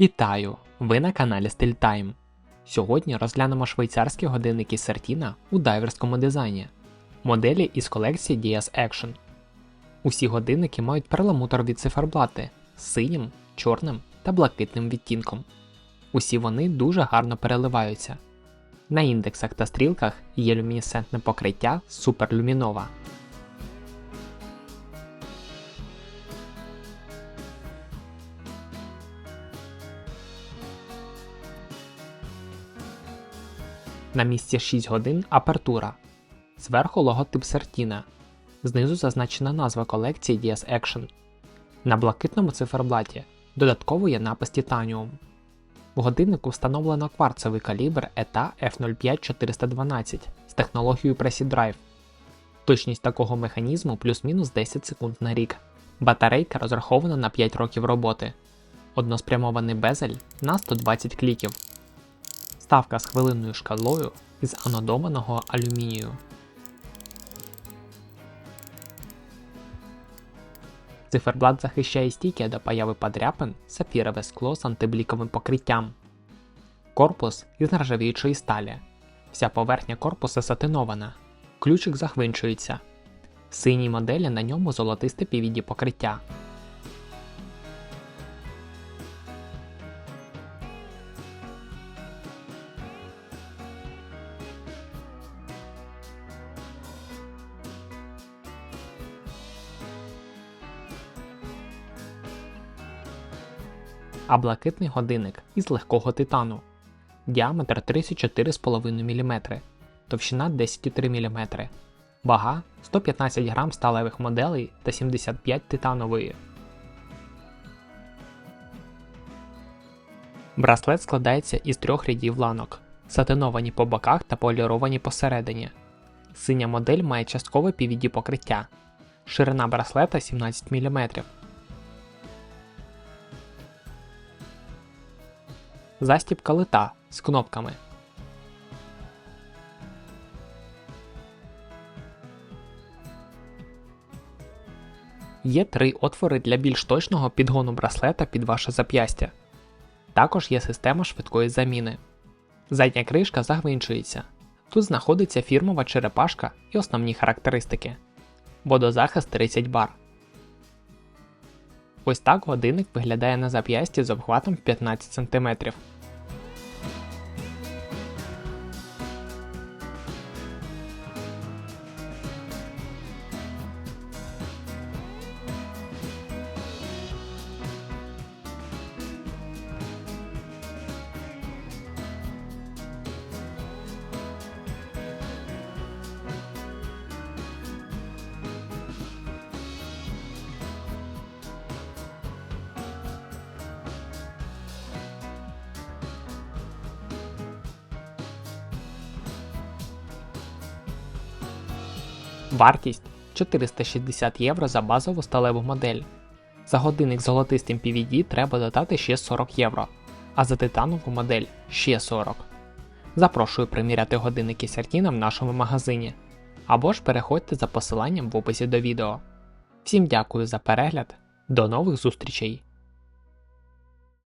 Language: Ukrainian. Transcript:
Вітаю! Ви на каналі StillTime. Сьогодні розглянемо швейцарські годинники Certina у дайверському дизайні, моделі із колекції DS Action. Усі годинники мають перламутрові циферблати з синім, чорним та блакитним відтінком. Усі вони дуже гарно переливаються. На індексах та стрілках є люмінесцентне покриття суперлюмінова. На місці 6 годин апертура. Зверху логотип Сертіна. Знизу зазначена назва колекції DS Action. На блакитному циферблаті додатково є напис Titanium. В годиннику встановлено кварцевий калібр ETA F05412 з технологією Preci Drive. Точність такого механізму плюс-мінус 10 секунд на рік. Батарейка розрахована на 5 років роботи. Односпрямований безель на 120 кліків. Ставка з хвилинною шкалою із анодованого алюмінію. Циферблат захищає стійки до появи подряпин сапфірове скло з антибліковим покриттям. Корпус із нержавіючої сталі. Вся поверхня корпуса сатинована. Ключик захвинчується. В синій моделі на ньому золотисте PVD покриття. А блакитний годинник із легкого титану, діаметр 34,5 мм, товщина 10,3 мм, вага 115 грам сталевих моделей та 75 титанової. Браслет складається із трьох рядів ланок, сатиновані по боках та поліровані посередині. Синя модель має часткове PVD покриття. Ширина браслета 17 мм. Застібка лита з кнопками. Є три отвори для більш точного підгону браслета під ваше зап'ястя. Також є система швидкої заміни. Задня кришка загвинчується. Тут знаходиться фірмова черепашка і основні характеристики. Водозахист 30 бар. Ось так годинник виглядає на зап'ясті з обхватом 15 см. Вартість 460 євро за базову сталеву модель. За годинник з золотистим PVD треба додати ще 40 євро, а за титанову модель ще 40. Запрошую приміряти годинники Сертіна в нашому магазині. Або ж переходьте за посиланням в описі до відео. Всім дякую за перегляд, до нових зустрічей!